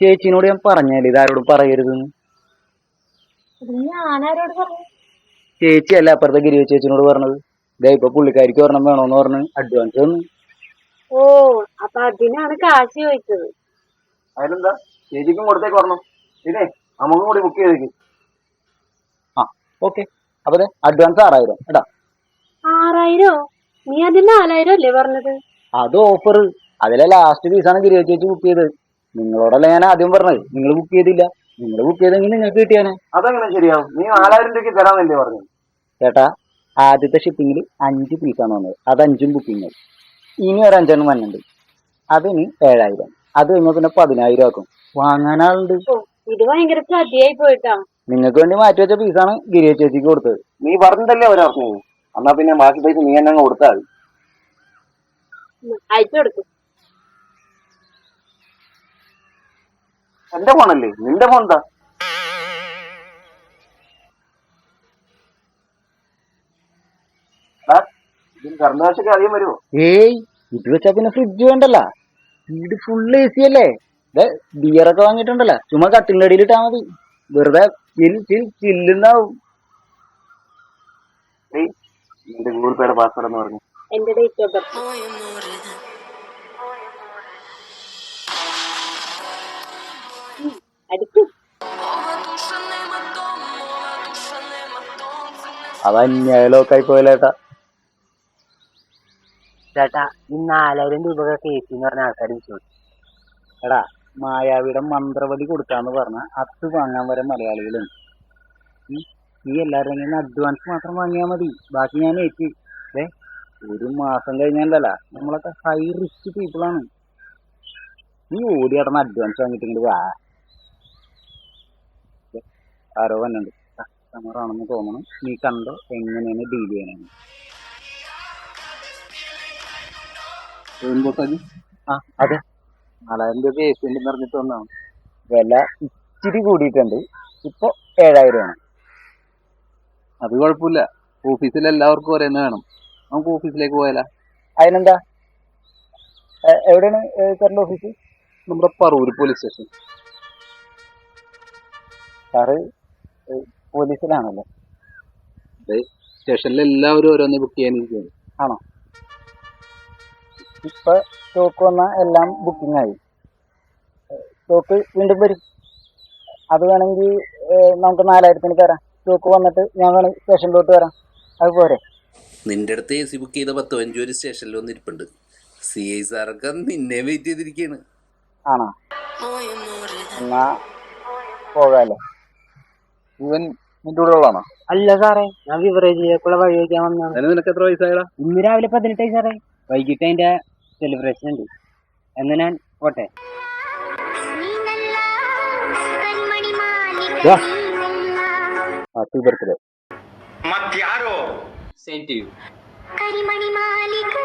ചേച്ചിനോട് ഞാൻ പറഞ്ഞല്ലേ ഇതാരോടും പറയരുതെന്ന് ഞാനാരോട് പറഞ്ഞു? ചേച്ചി അല്ല അപ്പുറത്തെ ഗിരി ചേച്ചിനോട് പറഞ്ഞത്. ഇതാ ഇപ്പൊ പുള്ളിക്കാരിക്ക് ഒരെണ്ണം വേണോന്ന് പറഞ്ഞ് അഡ്വാൻസ് തന്നു ഓ അപ്പൊ അതിനാണ് കാശ് ചോദിച്ചത്. അതിലെന്താ ചേച്ചിക്കും കൊടുത്തേക്ക് പറഞ്ഞു പിന്നെ നമുക്കും കൂടി ബുക്ക് ചെയ്തേക്ക്. ആ ഓക്കെ അപ്പൊ ദേ അഡ്വാൻസ് ആറായിരം. കേട്ടാ ആറായിരോ? നീ അതിന് നാലായിരം അല്ലേ പറഞ്ഞത്? അത് ഓഫർ അതിലെ ലാസ്റ്റ് പീസാണ് ഗിരി ചേച്ചി ബുക്ക് ചെയ്തത്. നിങ്ങളോടല്ല ഞാൻ ആദ്യം പറഞ്ഞത്. നിങ്ങൾ ബുക്ക് ചെയ്തില്ല. നിങ്ങൾ ബുക്ക് ചെയ്തെങ്കിൽ നിങ്ങൾക്ക് കിട്ടിയാനെ. അതങ്ങനെ ശരിയാവും. നീ നാലായിരം രൂപയ്ക്ക് തരാന്നല്ലേ പറഞ്ഞു ചേട്ടാ ആദ്യത്തെ ഷിപ്പിങ്ങിൽ അഞ്ച് പീസാണ് വന്നത്. അത് അഞ്ചും ബുക്കിംഗ് ഇനി ഒരു അഞ്ചെണ്ണം വന്നിട്ടുണ്ട്. അതിന് ഏഴായിരം. അത് കഴിഞ്ഞാൽ പിന്നെ പതിനായിരം ആക്കും. വാങ്ങാനാളുണ്ട് ഓ ഇത് ഭയങ്കര ചതിയായി പോയിട്ടാ. നിങ്ങൾക്ക് വേണ്ടി മാറ്റി വെച്ച പീസാണ് ഗിരിയ ചേച്ചിക്ക് കൊടുത്തത്. നീ പറഞ്ഞിട്ടല്ലേ അവരറിഞ്ഞത് എന്നാ പിന്നെ ബാക്കി പൈസ നീ എന്നെ കൊടുത്താൽ അയച്ചു കൊടുക്കും. എന്റെ ഫോണല്ലേ? നിന്റെ ഫോൺ എന്താ വരുമോ ഏയ് ഇത് വെച്ചാ പിന്നെ ഫ്രിഡ്ജ് വേണ്ടല്ല. വീട് ഫുൾ എ സി അല്ലേ ബിയറൊക്കെ വാങ്ങിയിട്ടുണ്ടല്ലോ. ചുമ്മാ കട്ടിലിന്റെ അടിയിൽ ഇട്ടാ മതി. വെറുതെ ചിൽ ചിൽ ചില്ലുണ്ടാവും ഏയ് നിന്റെ ഗൂഗിൾ പേയുടെ പാസ്വേഡ് എന്ന് പറഞ്ഞു. എന്റെ ഡേറ്റ് ഓഫ് ബർത്ത് അത് അന്യായമൊക്കെ പോയല്ലേട്ടാ ചേട്ടാ ഈ നാലായിരം രൂപ കേസി എന്ന് പറഞ്ഞ ആൾക്കാർ വിശ്വസിച്ചു എടാ മായാവിയുടെ മന്ത്രവടി കൊടുക്കാന്ന് പറഞ്ഞ അത് വാങ്ങാൻ വരെ മലയാളികളുണ്ട്. നീ എല്ലാവരും കയ്യിൽ അഡ്വാൻസ് മാത്രം വാങ്ങിയാൽ മതി. ബാക്കി ഞാൻ ഏറ്റി. ഏ ഒരു മാസം കഴിഞ്ഞാലല്ല നമ്മളൊക്കെ ഹൈ റിസ്ക് പീപ്പിളാണ് നീ ഓടി അഡ്വാൻസ് വാങ്ങിയിട്ട് ഇങ്ങോട്ട് വാ. ആരോ വന്നുണ്ട്. കസ്റ്റമർ ആണെന്ന് തോന്നണം. നീ കണ്ട് എങ്ങനെയാണ് ഡീൽ ചെയ്യണമെന്ന് ആ അതെ. നാലായിരം രൂപ എ സി ഉണ്ട് പറഞ്ഞിട്ട് വന്നാണ് വില ഇച്ചിരി കൂടിയിട്ടുണ്ട്. ഇപ്പൊ ഏഴായിരമാണ് അത് കുഴപ്പമില്ല. ഓഫീസിൽ എല്ലാവർക്കും ഒരേ വേണം. നമുക്ക് ഓഫീസിലേക്ക് പോയാലാ. അതിനെന്താ? എവിടെയാണ് സാറിന്റെ ഓഫീസ്? നമ്മുടെ പറവൂർ പോലീസ് സ്റ്റേഷൻ. സാറ് പോലീസിലാണല്ലേ? സ്റ്റേഷനിൽ എല്ലാവരും ഓരോന്ന് ബുക്ക് ചെയ്യാനിരിക്കുന്നു ആണോ? ഇപ്പൊ സ്റ്റോക്ക് വന്ന എല്ലാം ബുക്കിംഗ് ആയി. സ്റ്റോക്ക് വീണ്ടും വരും. അത് വേണമെങ്കിൽ നമുക്ക് നാലായിരത്തിന് തരാം. സ്റ്റോക്ക് വന്നിട്ട് ഞാൻ വേണമെങ്കിൽ സ്റ്റേഷനിലോട്ട് വരാം. അത് പോരെ. നിന്റെ അടുത്ത് എ സി ബുക്ക് ചെയ്ത പത്ത് പതിനഞ്ച് ഒരു സ്റ്റേഷനിൽ വന്നിരിപ്പുണ്ട്. സി ഐ സാറൊക്കെ നിന്നെ വെയിറ്റ് ചെയ്തിരിക്കുകയാണ്. ആണോ? എന്നാ പോകാല്ലേ ഇവൻ അല്ല സാറേ ഞാൻ വിവറേജിലേക്കുള്ള വഴി വയ്ക്കാൻ വന്നതാണ്. നിനക്ക് എത്ര വയസ്സായടാ ഇന്ന് രാവിലെ പതിനെട്ടായി സാറേ. വൈകിട്ട് അതിന്റെ സെലിബ്രേഷൻ ഉണ്ട്. എന്ന് ഞാൻ പോട്ടെ. Happy birthday കരിമണി Malik